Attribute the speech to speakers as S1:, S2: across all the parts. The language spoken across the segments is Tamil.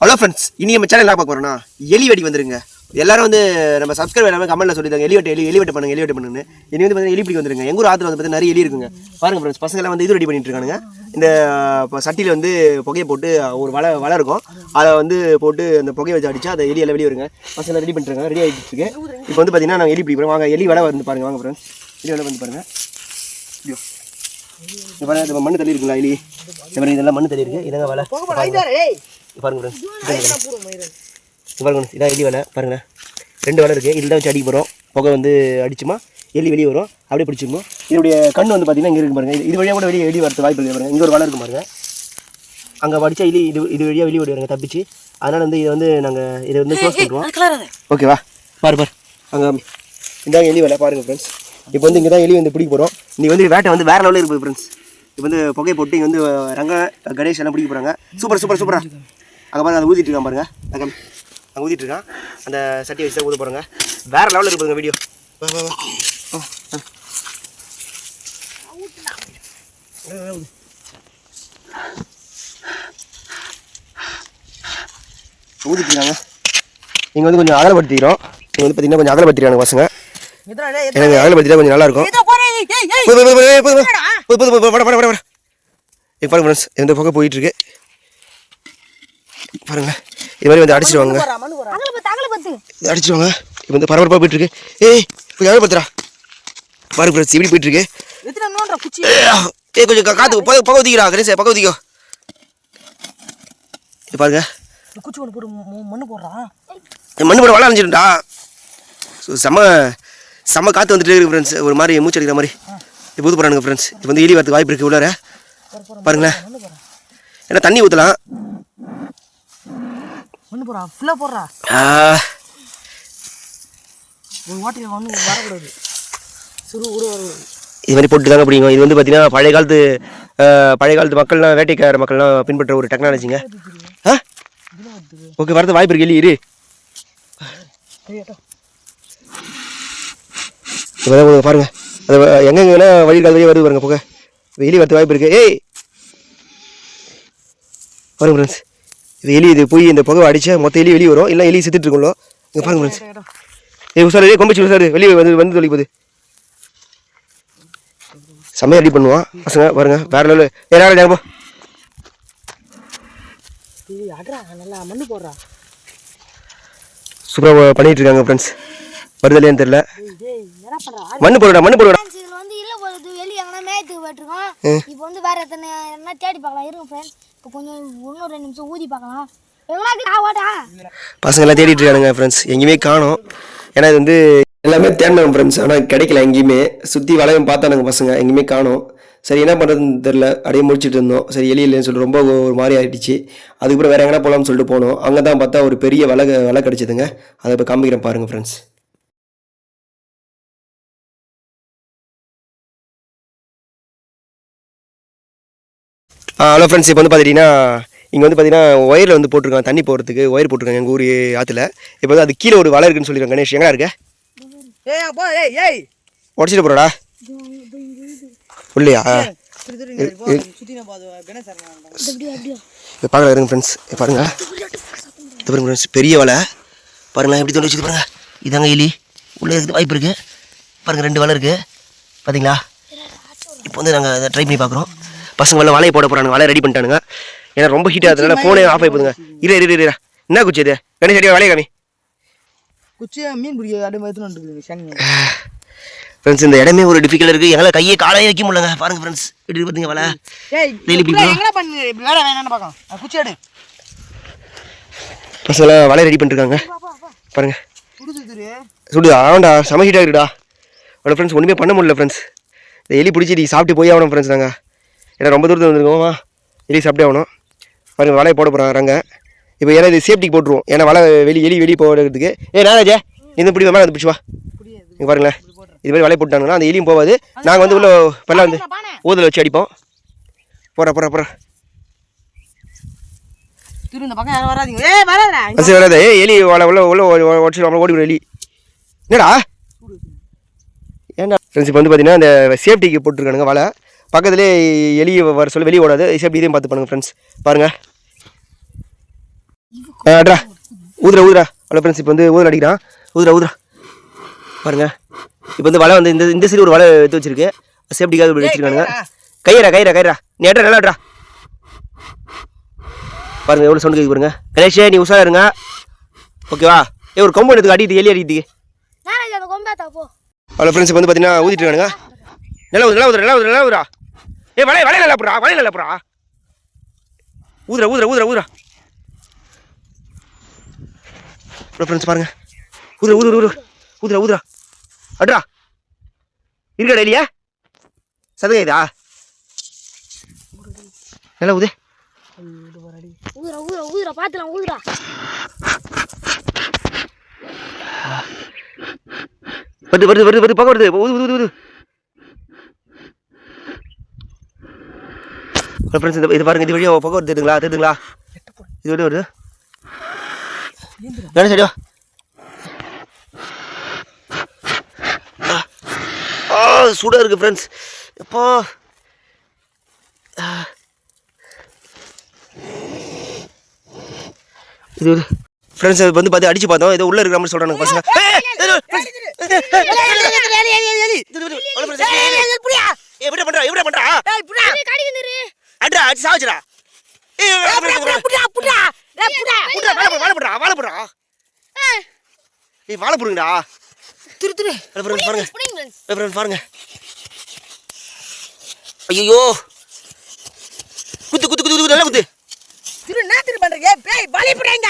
S1: ஹலோ ஃப்ரெண்ட்ஸ் இனி நம்ம சேனல் என்ன பார்க்க போறோம்னா எலி வெடி வந்துருங்க. எல்லாரும் வந்து நம்ம சப்ஸ்கிரைப் எல்லாமே கமெண்ட்ல சொல்லிட்டாங்க எலி வெட்டு எலி எலி வெட்டு பண்ணுங்க எலி வெட்டு பண்ணுங்க இனி வந்து பார்த்தீங்கன்னா எலி பிடிக்க வந்துருங்க. எங்க ஊர் ஆத்துல வந்து பார்த்தீங்கன்னா நிறைய எலி இருக்குங்க. பாருங்க ஃப்ரெண்ட்ஸ் பசங்க எல்லாம் வந்து இது ரெடி பண்ணிட்டு இருக்கானுங்க. இந்த இப்போ சட்டியில் வந்து புகையை போட்டு ஒரு வலை வலை இருக்கும். அதை வந்து போட்டு அந்த புகையை வச்சு அடிச்சா அந்த எலி எல்லாம் வெளியே வருங்க. பசங்க ரெடி பண்ணிட்டு இருக்காங்க. ரெடி ஆகிட்டு இருக்கு. இப்போ வந்து பார்த்தீங்கன்னா நாங்கள் எலி பிடிக்கிறோம். வாங்க எலி வலை வந்து பாருங்க. வாங்க ஃப்ரெண்ட்ஸ் எலி வலை வந்து பாருங்க. இது பாருங்க மண்ணு தள்ளி இருக்குங்களா எலி. இதெல்லாம் மண்ணு தள்ளி இருக்கு. இதாங்க வலை. பாருங்க ஃப்ரெண்ட்ஸ் பாருங்க. இதான் எலி வலை பாருங்களேன் ரெண்டு வலை இருக்குது இதில் தான் வச்சு அடிக்க போகிறோம் புகை வந்து அடிச்சுமா? எலி வெளியே வரும். அப்படியே பிடிச்சிக்கணும் இதனுடைய கண் வந்து பார்த்தீங்கன்னா இங்கே இருக்கு பாருங்க. இது- வழியாக கூட வெளியே எலி வரது வாய்ப்பு இருக்குது பாருங்க. இங்கே ஒரு வலை இருக்கு பாருங்க. அங்கே படிச்சா எலி இது இது வழியாக வெளியே வருவாங்க தப்பிச்சு. அதனால் வந்து இதை வந்து நாங்கள் இதை வந்து க்ளோஸ் பண்ணுவோம் ஓகேவா பாரு பாரு. அங்கே இந்தாங்க எலி வலை பாருங்க ஃப்ரெண்ட்ஸ் இப்போ வந்து இங்கே தான் எலி வந்து பிடிக்க போகிறோம் நீ வந்து வேட்டை வந்து வேற லெவலில் இருக்குது ஃப்ரெண்ட்ஸ் இப்போ வந்து புகை போட்டு இங்கே வந்து ரங்க கணேஷ் எல்லாம் பிடிக்க போகிறாங்க சூப்பர் சூப்பர் சூப்பரா. அங்கே பாருங்க அதை ஊற்றிட்டு இருக்கான் பாருங்க. அங்கே ஊற்றிட்டு இருக்கான் அந்த சட்டியை வச்சு தான் ஊத போகிறாங்க வேற லெவலில் இருக்கு பாருங்க வீடியோ இருக்காங்க இங்கே வந்து கொஞ்சம் அகலப்படுத்திக்கிறோம் இங்கே வந்து பார்த்தீங்கன்னா கொஞ்சம் அகலப்படுத்திக்கிறாங்க பசங்க எனக்கு அகலப்படுத்திட்டா கொஞ்சம் நல்லா இருக்கும் பாருங்க ஃப்ரெண்ட்ஸ் இந்த பக்கம் போயிட்டு இருக்கு பாருங்க இது மாதிரி வந்து அடிச்சிருவாங்க. இது அடிச்சிருவாங்க. இப்போ வந்து பரபரப்பாக போயிட்டு இருக்கு ஏய் கொஞ்சம் அகலப்படுத்துறா பாருங்க ஃப்ரெண்ட்ஸ் எப்படி போயிட்டு இருக்கு ஏய் கொஞ்சம் கா- காத்து பக பக ஊத்திக்கிறா கணேச பக ஊத்திக்கோ. இது பாருங்க. இந்த மண்ணு போட வள அழிஞ்சிருண்டா ஸோ செம்ம செம்ம காற்று வந்துட்டு இருக்கு ஃப்ரெண்ட்ஸ் ஒரு மாதிரி மூச்சு அடிக்கிற மாதிரி. இப்போ ஊத்து போகிறானுங்க ஃப்ரெண்ட்ஸ் இப்போ வந்து எலி வரதுக்கு வாய்ப்பு இருக்குது உள்ளார. பாருங்களேன். ஏன்னா தண்ணி ஊற்றலாம்
S2: ஒண்ணு போடுறா ஃபுல்லா போடுறா. ஒரு வாட்டில் ஒன்று வரக்கூடாது. சுரு கூட வரக்கூடாது.
S1: இது மாதிரி போட்டு தாங்க பிடிக்கும். இது வந்து பார்த்தீங்கன்னா பழைய காலத்து பழைய காலத்து மக்கள்லாம் வேட்டைக்கார மக்கள்லாம் பின்பற்ற ஒரு டெக்னாலஜிங்க ஆ? ஓகே வரது வாய்ப்பு இருக்கு. இரு. இப்போ பாருங்க. அது எங்கெங்கன்னா வழி கால் வழியே வருது பாருங்க போக எலி வரது வாய்ப்பு இருக்கு. ஏய்! பாருங்க ஃப்ரெண்ட்ஸ் இது எலி இது போய் இந்த புகை அடிச்சா மொத்த எலி வெளியே வரும். இல்லை எலி செத்துட்டு இருக்கும்ல. இங்கே பாருங்க ஏய் உசாரு ஏய் கொம்பிச்சு உசாரு வெளியே வந்து வந்து தொலைக்கு போகுது. செம்மையா ரெடி பண்ணுவான். பசங்க பாருங்க. வேற லெவலு ஏ நாளை போ சூப்பராக பண்ணிட்டு இருக்காங்க ஃப்ரெண்ட்ஸ் வருது இல்லையான்னு தெரியல. மண்ணு போடுடா மண்ணு போடுடா.
S3: வந்து இல்லை போகுது வெளியே எங்கன்னா மேயத்துக்கு போயிட்டுருக்கோம். இப்போ வந்து வேற எத்தனை என்ன தேடி பார்க்கலாம். இருங்க ஃப்ரெண்ட்ஸ் இப்போ கொஞ்சம் இன்னும் ரெண்டு நிமிஷம் ஊதி பார்க்கலாம். எங்கன்னா ஆவாடா
S1: பசங்க எல்லாம் தேடிட்டு இருக்கானுங்க ஃப்ரெண்ட்ஸ் எங்கேயுமே காணோம். ஏன்னா இது வந்து எல்லாமே தேடினோம் ஃப்ரெண்ட்ஸ் ஆனால் கிடைக்கல எங்கேயுமே. சுற்றி வளையம் பார்த்தானுங்க பசங்க. எங்கேயுமே காணோம். சரி என்ன பண்ணுறதுன்னு தெரில அப்படியே முடிச்சிட்டு இருந்தோம். சரி எலி இல்லைன்னு சொல்லிட்டு ரொம்ப ஒரு மாதிரி ஆயிடுச்சு. அதுக்கப்புறம் வேற எங்கன்னா போகலாம்னு சொல்லிட்டு போனோம். அங்கே தான் பார்த்தா ஒரு பெரிய வலை வலை கிடச்சிதுங்க. அதை இப்போ காமிக்கிறேன் பாருங்க ஃப்ரெண்ட்ஸ் ஹலோ ஃப்ரெண்ட்ஸ் இப்போ வந்து பார்த்துட்டிங்கன்னா இங்கே வந்து பார்த்தீங்கன்னா ஒயரில் வந்து போட்டிருக்காங்க தண்ணி போகிறதுக்கு ஒயர் போட்டிருக்காங்க எங்கள் ஊர் ஆற்றுல இப்போ வந்து அது கீழே ஒரு வலை இருக்குன்னு சொல்லியிருக்காங்க கணேஷ் எங்கே இருக்க?
S2: ஏய் அப்பா ஏய் ஏய்!
S1: உடச்சிட்டு போகிறடா இல்லையா
S2: திரு திரு இங்க போ சுத்தி நான் பாது கணேஷ் சார்
S3: அப்படியே அப்படியே?
S1: இப்போ பார்க்கலாம் இருங்க ஃப்ரெண்ட்ஸ் பாருங்க. இது பாருங்க ஃப்ரெண்ட்ஸ் பெரிய வலை. பாருங்களேன் எப்படி தோண்டி வச்சுது பாருங்க. இதாங்க எலி. உள்ளே இருக்குது வாய்ப்பு இருக்குது பாருங்கள் ரெண்டு வலை இருக்குது பார்த்தீங்களா இப்போ வந்து நாங்கள் அதை ட்ரை பண்ணி பார்க்குறோம் பசங்க வலை வலையை போட போகிறாங்க வலையை ரெடி பண்ணிட்டானுங்க. ஏன்னா ரொம்ப ஹீட் ஆகுதுனால ஃபோனே ஆஃப் ஆகி போதுங்க இரு இரு இரு. என்ன குச்சி இது? கணேஷ் அடியா வலையை காமி.
S2: குச்சி மீன் பிடிக்க வந்துருக்கு சனி
S1: ஃப்ரெண்ட்ஸ் இந்த இடமே ஒரு டிஃபிகல்ட் இருக்குது எங்களால் கையை காலையே வைக்க முடியலங்க. பாருங்க ஃப்ரெண்ட்ஸ் எப்படி பார்த்தீங்க வலை.
S2: இப்படி
S1: பிடிக்கும்.
S2: இப்படி
S1: பசங்களாம் வலையை ரெடி பண்ணிருக்காங்க பாருங்க.
S2: சுடுது திரு
S1: சுடுதா? ஆமாண்டா செம ஹீட்டாக இருக்குடா அவ்வளோ ஃப்ரெண்ட்ஸ் ஒன்றுமே பண்ண முடியல ஃப்ரெண்ட்ஸ் இந்த எலி பிடிச்சி நீ சாப்பிட்டு போய் ஆகணும் ஃப்ரெண்ட்ஸ் நாங்கள் ஏன்னா ரொம்ப தூரத்தில் வந்துருக்கோமா எலி சாப்பிட்டே ஆகணும். பாருங்க வலையை போட போகிறாங்க ரங்க. இப்போ ஏன்னா இது சேஃப்டிக்கு போட்டுருவோம். ஏன்னா வலை வெளி எலி வெளியே போகிறதுக்கு ஏ நாராஜே இந்த பிடி மேலே அது பிடிச்சி வா. இங்கே பாருங்களேன் இது மாதிரி வலையை போட்டாங்கன்னா அந்த எலியும் போகாது நாங்கள் வந்து உள்ள பல்ல வந்து ஊதல் வச்சு அடிப்போம். போகிறா போகிறா போகிறா
S2: திரு இந்த பக்கம் யாரும் வராதீங்க. ஏய் வராதடா
S1: சரி வராது. ஏ எலி உள்ள உள்ள உள்ள உடச்சு நம்மள ஓடி எலி. என்னடா? ஏன்டா? ஃப்ரெண்ட்ஸ் இப்போ வந்து பார்த்தீங்கன்னா இந்த சேஃப்டிக்கு போட்டிருக்கானுங்க வலை. பக்கத்துலேயே எலி வர சொல்லி வெளியே ஓடாது. சேஃப்டி இதையும் பார்த்து பண்ணுங்க ஃப்ரெண்ட்ஸ் பாருங்க. ஆ, அட்ரா. ஊதுரா ஊதுரா ஹலோ ஃப்ரெண்ட்ஸ் இப்போ வந்து ஊதுல அடிக்கிறான். ஊதுரா ஊதுரா பாருங்க. இப்போ வந்து வலை வந்து இந்த இந்த சைடு ஒரு வலை எடுத்து வச்சிருக்கு. சேஃப்டிக்காக இப்படி வச்சிருக்கானுங்க. கையரா கையரா கையரா நீ அட்ரா நல்லா அட்ரா. பாருங்க எவ்வளோ சவுண்டு கேட்கு பாருங்க. கணேஷே நீ உஷாரா இருங்க. ஓகேவா ஏ ஒரு கொம்பு எடுத்து அடிக்குது எலி
S3: போ
S1: அவ்வளோ ஃப்ரெண்ட்ஸ் வந்து பார்த்தீங்கன்னா ஊதிட்டு இருக்கானுங்க. நல்லா ஊதுற நல்லா ஊதுற ஏ நல்லா போடுறா வளையல நல்லா போடுறா. ஊதுற ஊதுற ஊதுற ஊதுற. ஃப்ரெண்ட்ஸ் பாருங்க. ஊதுற ஊதுற ஊதுற. ஊதுற ஊதுறா. அட்ரா. இருக்கடா இல்லையா? சதங்க இதா? நல்லா ஊது.
S3: ஊதுறா ஊதுறா ஊதுறா பாத்துலாம் ஊதுறா.
S1: வருது வருது வருது வருது பக்கம் வருது. ஊது ஊது ஊது ஊது ஹலோ ஃப்ரெண்ட்ஸ் இது இது பாருங்க இது வழியாக பக்கம் வருது தெரியுதுங்களா தெரியுதுங்களா இது வழியாக வருது வேணும் சரியா ஆ சூடாக இருக்குது ஃப்ரெண்ட்ஸ் எப்போ இது ஃப்ரெண்ட்ஸ் வந்து பார்த்து அடிச்சு பார்த்தோம் ஏதோ உள்ள இருக்கிற மாதிரி சொல்கிறாங்க பசங்க ஏய், ஏய், ஏய், ஏய், எப்படி பண்றா எப்படி பண்றா
S3: கடிக்குது
S1: அட்ரா அடிச்சு சாவச்சுடா. ஏய் வாழை போடுறா வாழை போடுறா வாழை போடுறா ஏய் வாழை போடுங்கடா.
S2: திரு திரு.
S1: பாருங்க. பாருங்க. ஐயோ குத்து குத்து குத்து குத்து நல்லா குத்து.
S2: திரு என்ன திரு பண்றீங்க பேய் பலி பிடிங்க.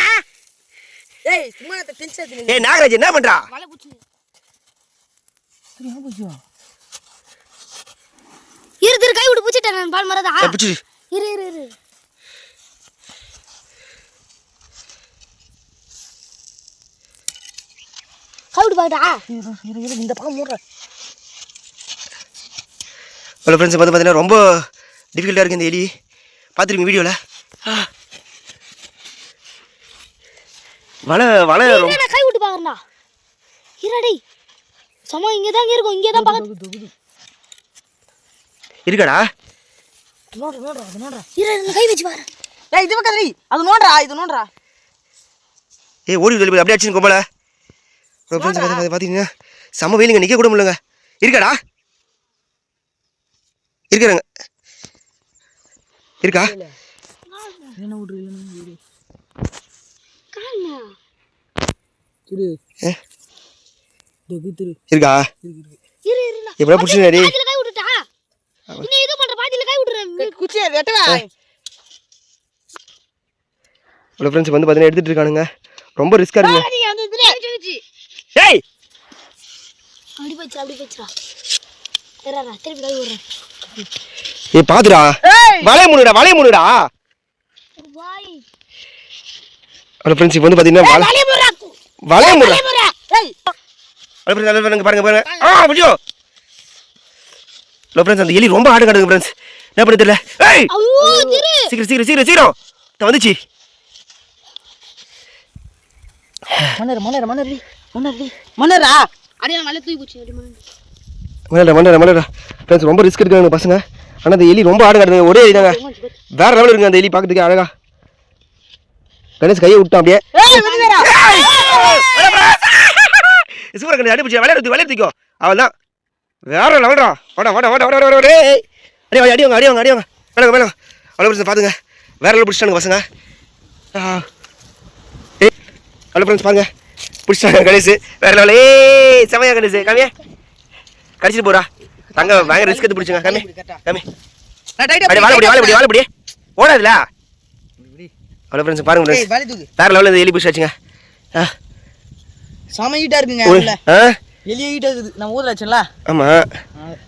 S2: ஏய் சும்மா டென்ஷன் ஆகுது
S1: ஏய் நாகராஜ் என்ன பண்றா?
S3: வலை குச்சி
S2: திரு என்ன போச்சு
S3: இரு திரு கை விட்டு பூச்சிட்டேன் நான். பால் மரதா
S1: பிடிச்சிரு
S3: இரு இரு இரு. கை விட்டு பாக்கட்டா
S2: இரு இரு இரு இந்த பக்கம் மூடுற.
S1: ஹலோ ஃப்ரெண்ட்ஸ் வந்து பார்த்தீங்கன்னா ரொம்ப டிஃபிகல்ட்டாக இருக்குது இந்த எலி. பார்த்துருக்கீங்க வீடியோவில் வலை வலை
S3: கை விட்டு பாக்குறேன்டா இருடா சம இங்கே தான் இருக்கும் இங்கே தான் பக்கத்து
S1: இருக்காடா.
S3: கை வச்சு பாரு.
S2: ஏய்
S1: ஓடி அப்படியே அடிச்சு கொம்பல பார்த்தீங்கன்னா செம்ம வெயிலுங்க நிற்க கூட முடியலங்க. இருக்காடா? இருக்கிறாங்க. இருக்கா? இருக்கா?
S3: இரு இரு நான்
S1: எப்படா பிடிச்சிருந்தாடி
S3: நீ இது பண்ற பாதியில கை விட்டுறேன்
S2: குச்சியை வெட்டவா?
S1: ஹலோ ஃப்ரெண்ட்ஸ் வந்து பார்த்தீங்கன்னா எடுத்துகிட்டு இருக்கானுங்க. ரொம்ப ரிஸ்க்காக இருக்குங்க.
S3: அந்த இதுல.
S1: ஏய்
S3: அப்படி போச்சுடா அப்படி போச்சுடா திருப்பி கை விடுறேன்.
S1: ஏய் பாத்துடா. வளைய முடுடா வளைய முடுடா.
S3: வாய்.
S1: ஹலோ ஃப்ரெண்ட்ஸ் இப்போ வந்து பார்த்தீங்கன்னா
S3: வலைய போறா
S1: வளைய முடுடா.
S3: ஏய்.
S1: ஹலோ ஃப்ரெண்ட்ஸ் பாருங்க பாருங்க. ஆ முடியோ ஹலோ ஃப்ரெண்ட்ஸ் அந்த எலி ரொம்ப ஆடு காட்டுங்க ஃப்ரெண்ட்ஸ் என்ன பண்ண தெரியல? ஏய்! சீக்கிரம் சீக்கிரம் சீக்கிரம் சீக்கிரம்! நான் வந்துச்சு.
S2: மன்னர் மன்னர் மன்னர் மன்னர் மன்னரா?
S3: அடியா நல்ல தூக்கி போச்சு
S1: மண்டா மண்டா மண்டா ஃப்ரெண்ட்ஸ் ரொம்ப ரிஸ்க் எடுக்காங்க பசங்க. ஆனால் அந்த எலி ரொம்ப ஆடு காட்டுங்க ஒரே எலி தாங்க. வேற லெவலில் இருக்குங்க அந்த எலி பார்க்கறதுக்கு அழகா. கணேஷ் கையை விட்டான் அப்படியே.
S2: ஏய் விடுடா
S1: சூப்பர் கணேஷ் அடி பிடிச்சி. விளையாடு விளையாடு தூக்கோ. அவள் தான் வேற லெவல்டா வாடா வாடா வாடா வாடா வாடா வாடா. ஏய் அடி அடிவாங்க அடிவாங்க அடிவாங்க மேலே மேலே அவ்வளோ பிரச்சனை பார்த்துங்க வேற லெவல் பிடிச்சிட்டானுங்க பசங்க. அவ்வளோ ஃப்ரெண்ட்ஸ் பாருங்க. பிடிச்சிட்டாங்க கணேஷ். வேற லெவல் ஏய் செமையா கணேஷ். கம்மியா கடிச்சிட்டு போறா தங்க பயங்கர ரிஸ்க் எடுத்து பிடிச்சுங்க. கம்மி கம்மி அப்படி வாழ முடியும் வாழ முடியும் வாழ முடியும் ஓடாதுல அவ்வளோ ஃப்ரெண்ட்ஸ் பாருங்க வேற லெவலில் இந்த எலி பிடிச்சி வச்சுங்க. ஆ.
S2: செம ஹீட்டா இருக்குங்க
S1: ஆ.
S2: எலிய ஹீட்டா இருக்குது. நம்ம ஊர்ல வச்சல
S1: ஆமாம்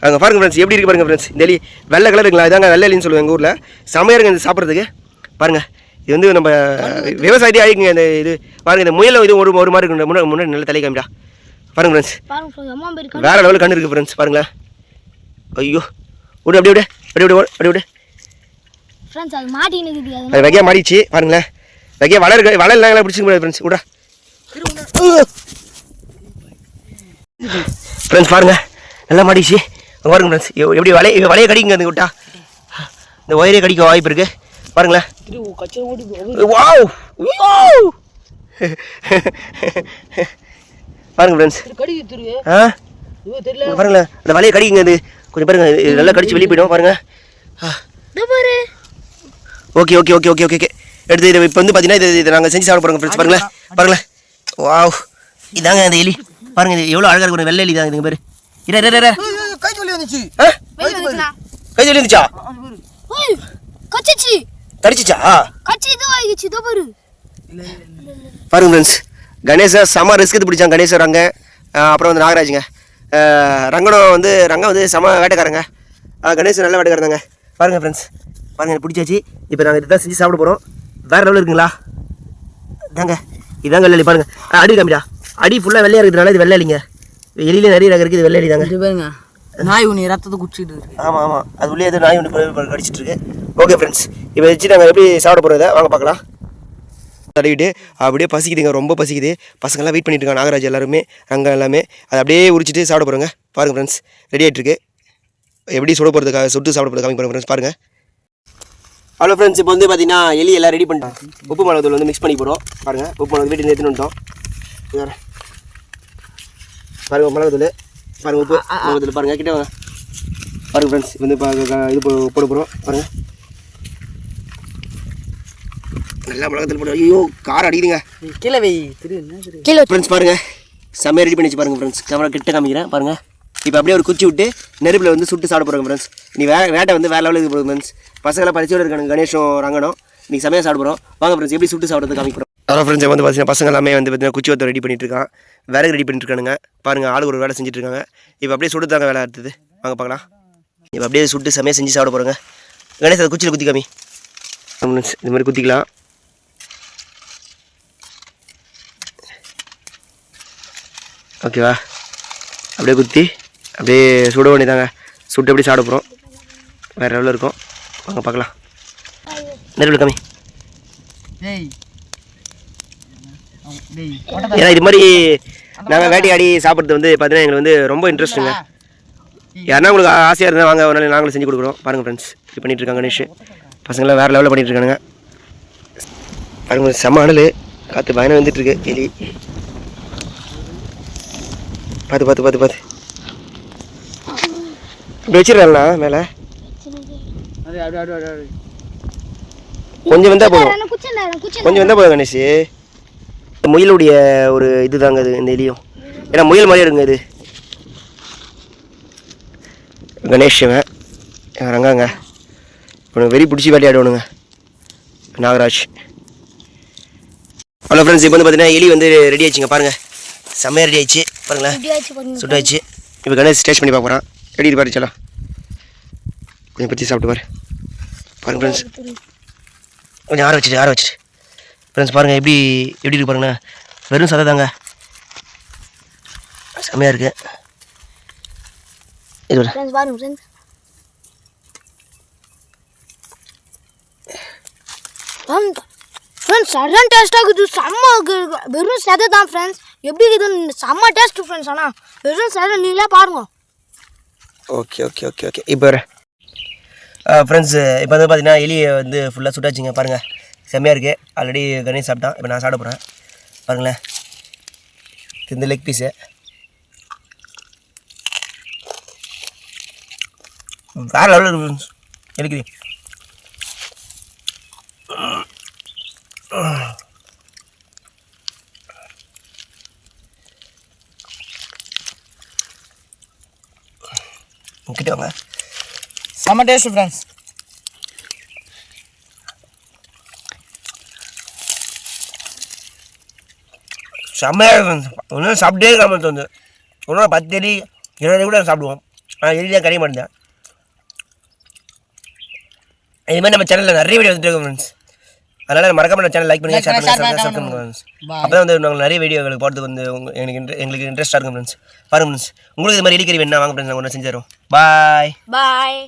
S1: அங்கே பாருங்க ஃப்ரெண்ட்ஸ் எப்படி இருக்கு பாருங்க ஃப்ரெண்ட்ஸ் இந்த எலி வெள்ளை கலர் இருக்குங்களா? இதாங்க வெள்ளை எலின்னு சொல்லுவாங்க எங்கள் ஊரில். செமையாக இருக்கு இந்த சாப்பிட்றதுக்கு. பாருங்க. இது வந்து நம்ம விவசாயத்தே ஆகிக்குங்க இந்த இது. பாருங்க இந்த முயலும் இது ஒரு ஒரு மாதிரி இருக்கு முன்னாடி முன்னாடி நல்ல தலை காமிடா. பாருங்க ஃப்ரெண்ட்ஸ் வேற லெவலில் கண்ணு இருக்கு ஃப்ரெண்ட்ஸ் பாருங்களேன் ஐயோ. விடு அப்படியே விடு. அப்படியே விடு அப்படியே விடு.
S3: ஃப்ரெண்ட்ஸ் அது மாட்டின்னு இருக்குது. அது
S1: வகையாக மாறிடுச்சு. பாருங்களேன் வகையாக வளர் வளர் பிடிச்சிக்க முடியாது ஃப்ரெண்ட்ஸ் விடா ஃப்ரெண்ட்ஸ் பாருங்கள் நல்லா மாட்டிச்சு பாருங்க ஃப்ரெண்ட்ஸ் எப்படி வலைய வலையை கடிக்குங்க அந்த விட்டா இந்த ஒயரே கடிக்க வாய்ப்பு இருக்கு. பாருங்களேன். வாவ் வாவ் பாருங்க ஃப்ரெண்ட்ஸ் ஆ? பாருங்களேன். அந்த வலையை கடிக்குங்க அது கொஞ்சம் பாருங்க இது நல்லா கடிச்சு வெளியே போயிடும் பாருங்க. Okay okay okay okay okay okay எடுத்து இப்போ வந்து பார்த்தீங்கன்னா இது இது நாங்கள் செஞ்சு சாப்பிட போகிறோங்க ஃப்ரெண்ட்ஸ் பாருங்களேன். பாருங்களேன். வாவ் இதாங்க அந்த எலி. பாருங்க இது எவ்வளோ அழகாக இருக்கும் வெள்ளை எலி தான் இதுங்க பேர். இரு இரு, இரு.
S2: கை சொல்லி வந்துச்சு.
S1: கை சொல்லி இருந்துச்சா
S3: ஓய் கச்சிச்சு
S1: கடிச்சிச்சா?
S3: கச்சி இது ஆகிடுச்சு இதோ பாரு.
S1: பாருங்க ஃப்ரெண்ட்ஸ் கணேசா செம ரிஸ்க் எடுத்து பிடிச்சாங்க கணேசர் ரங்க. ஆ, அப்புறம் வந்து நாகராஜுங்க. ஆ, ரங்கனம் வந்து ரங்கம் வந்து செம வேட்டைக்காரங்க. ஆ, கணேசன் நல்ல வேட்டைக்காரங்க பாருங்க ஃப்ரெண்ட்ஸ் பாருங்க எனக்கு பிடிச்சாச்சு. இப்போ நாங்கள் இதுதான் செஞ்சு சாப்பிட போகிறோம் வேறு லெவலில் இருக்குங்களா? இதாங்க இதாங்க வெள்ளை எலி பாருங்க. ஆ, அடி காமிடா. அடி ஃபுல்லாக வெள்ளையாக இருக்கிறதுனால இது வெள்ளை எலிங்க எலியிலே நிறைய ரகம் இருக்குது இது வெள்ளை எலி தாங்க
S2: இது பாருங்க நாய் உன்னை ரத்தத்தை குடிச்சிட்டு இருக்கு.
S1: ஆமாம் ஆமாம் அது உள்ளே நாய் ஒன்று கடிச்சிட்டு இருக்கு. ஓகே ஃப்ரெண்ட்ஸ் இப்போ வச்சு நாங்கள் எப்படி சாப்பிட போகிறத வாங்க பார்க்கலாம். தடவிட்டு அப்படியே பசிக்குதுங்க ரொம்ப பசிக்குது. பசங்கள்லாம் வெயிட் பண்ணிட்டு இருக்காங்க நாகராஜ் எல்லாருமே அங்கே எல்லாமே. அதை அப்படியே உரிச்சிட்டு சாப்பிட போகிறோங்க பாருங்கள் ஃப்ரெண்ட்ஸ் ரெடி ஆகிட்டு இருக்கு. எப்படி சுட போகிறதுக்காக சுட்டு சாப்பிட போகிறது காமி பாருங்க ஃப்ரெண்ட்ஸ் பாருங்கள் ஹலோ ஃப்ரெண்ட்ஸ் இப்போ வந்து பார்த்தீங்கன்னா எலி எல்லாம் ரெடி பண்ணிட்டோம் உப்பு மிளகுத்தூள் வந்து மிக்ஸ் பண்ணி போகிறோம் பாருங்கள் உப்பு மிளகு வீட்டில் எடுத்துன்னு வந்துட்டோம். வேற. பாருங்க மிளகுத்தூள் பாருங்க உப்பு மிளகுத்தூள் பாருங்கள் கிட்ட வாங்க பாருங்க ஃப்ரெண்ட்ஸ் வந்து இது போட போகிறோம் பாருங்கள் நல்லா மிளகுத்தூள் போட ஐயோ காரம் அடிக்குதுங்க
S2: கீழே வை
S3: கீழே
S1: ஃப்ரெண்ட்ஸ் பாருங்க செம்மையாக ரெடி பண்ணி வச்சு பாருங்க ஃப்ரெண்ட்ஸ் கேமரா கிட்ட காமிக்கிறேன் பாருங்க இப்போ அப்படியே ஒரு குச்சி விட்டு நெருப்பில் வந்து சுட்டு சாப்பிட போகிறோங்க ஃப்ரெண்ட்ஸ் நீ வே வேட்டை வந்து வேற லெவலுக்கு போகுது ஃப்ரெண்ட்ஸ் பசங்களாம் பரிச்சோட இருக்காங்க கணேஷும் ரங்கனும் நீ செம்மையாக சாப்பிட போகிறோம் வாங்க ஃப்ரெண்ட்ஸ் எப்படி சுட்டு சாப்பிட்றது காமிக்கிறோம் ஹலோ ஃப்ரெண்ட்ஸ் வந்து பார்த்தீங்கன்னா பசங்க எல்லாமே வந்து பார்த்தீங்கன்னா குச்சி ஒருத்தர் ரெடி பண்ணிட்டுருக்கான் இருக்கான் ரெடி பண்ணிட்டு இருக்கானுங்க பாருங்க ஆளுக்கு ஒரு வேலை செஞ்சுட்ருக்காங்க இப்போ அப்படியே சுட்டு தாங்க வேலை அடுத்தது வாங்க பார்க்கலாம் இப்போ அப்படியே சுட்டு செமையாக செஞ்சு சாப்பிட போகிறோங்க கணேஷ் அதை குச்சியில் குத்தி காமி இந்த இது மாதிரி குத்திக்கலாம். ஓகேவா அப்படியே குத்தி அப்படியே சுட வேண்டியதாங்க சுட்டு அப்படியே சாப்பிட போகிறோம் வேறு லெவலில் இருக்கும். வாங்க பார்க்கலாம் நெருவில் கம்மி ஏன்னா இது மாதிரி நாங்கள் வேட்டையாடி சாப்பிட்றது வந்து பார்த்தீங்கன்னா எங்களுக்கு வந்து ரொம்ப இன்ட்ரெஸ்ட்டுங்க யாருன்னா உங்களுக்கு ஆசையாக இருந்தால் வாங்க ஒரு நாள் நாங்களும் செஞ்சு கொடுக்குறோம். பாருங்கள் ஃப்ரெண்ட்ஸ் இது பண்ணிட்டு இருக்காங்க கணேஷ். பசங்களாம் வேறு லெவலில் பண்ணிட்டு இருக்கானுங்க பாருங்க செம்ம அனல். காற்று பயணம் வந்துட்டு இருக்கு எலி பார்த்து பார்த்து பார்த்து பார்த்து இப்படி வச்சிடலாம்ண்ணா மேலே. கொஞ்சம் வந்தால் போதும். கொஞ்சம் வந்தால் போதும் கணேஷ். முயலுடைய ஒரு இதுதாங்க இது இந்த எலியும். ஏன்னா முயல் மாதிரி இருக்குங்க இது. கணேஷ் இவன். ரங்காங்க இவனுக்கு வெறி பிடிச்சி வேட்டையாடுவானுங்க நாகராஜ். ஹலோ ஃப்ரெண்ட்ஸ் இப்போ வந்து பார்த்தீங்கன்னா எலி வந்து ரெடி ஆயிடுச்சுங்க. பாருங்கள் செம்மையாக ரெடி ஆயிடுச்சு பாருங்களேன் சுட்டாச்சு. இப்போ கணேஷ் டேஸ்ட் பண்ணி பார்க்க போகிறான் எப்படி இருக்கு பாரு சொல்லலாம் கொஞ்சம் பற்றி சாப்பிட்டு பாரு. பாருங்க ஃப்ரெண்ட்ஸ் கொஞ்சம் ஆற வச்சுட்டு ஆற வச்சுட்டு ஃப்ரெண்ட்ஸ் பாருங்கள் எப்படி எப்படி இருக்கு பாருங்கண்ணா வெறும் சதை தாங்க. செம்மையாக இருக்கு. இது
S3: ஃப்ரெண்ட்ஸ் சரியான டேஸ்ட்டாக இருக்குது. செம்ம இருக்கு. வெறும் சதை தான் ஃப்ரெண்ட்ஸ் எப்படி இருக்குதுன்னு செம்ம டேஸ்ட் ஃப்ரெண்ட்ஸ் ஆனால் வெறும் சதை நீங்களே பாருங்க.
S1: ஓகே ஓகே ஓகே ஓகே இப்போ ஃப்ரெண்ட்ஸ் இப்போ வந்து பார்த்தீங்கன்னா எலியை வந்து ஃபுல்லாக சுட்டாச்சுங்க பாருங்கள் செம்மையாக இருக்குது ஆல்ரெடி கணேஷ் சாப்பிட்டான். இப்போ நான் சாப்பிட போகிறேன் பாருங்களேன் இந்த லெக் பீஸு வேறு லெவலில் இருக்கு. எடுக்குது. கிட்ட வாங்க.
S2: செம்ம டேஸ்ட் ஃப்ரெண்ட்ஸ்
S1: செம்மையாக இருக்கும். ஒன்றும் சாப்பிட்டே இருக்காம தோணுது. ஒரு நாள் பத்து எலி இருபது கூட சாப்பிடுவோம். ஆனால் எலி தான் கரைய மாட்டேன் இது மாதிரி நம்ம சேனலில் நிறைய வீடியோ வந்துட்டு இருக்கோம் ஃப்ரெண்ட்ஸ் அதனால் மறக்காம நம்ம சேனல் லைக் பண்ணுங்க ஷேர் பண்ணுங்க சப்ஸ்கிரைப் பண்ணுங்க ஃப்ரெண்ட்ஸ் அப்போ தான் வந்து நாங்கள் நிறைய வீடியோகளுக்கு போகிறதுக்கு வந்து உங்க- எனக்கு inter- எங்களுக்கு இன்ட்ரெஸ்ட்டாக இருக்கும் ஃப்ரெண்ட்ஸ் பாருங்க ஃப்ரெண்ட்ஸ் உங்களுக்கு இது மாதிரி எலிக்கறி வேணா வாங்க ஃப்ரெண்ட்ஸ் நாங்கள் ஒன்று செஞ்சு தரோம் பாய்
S3: பாய்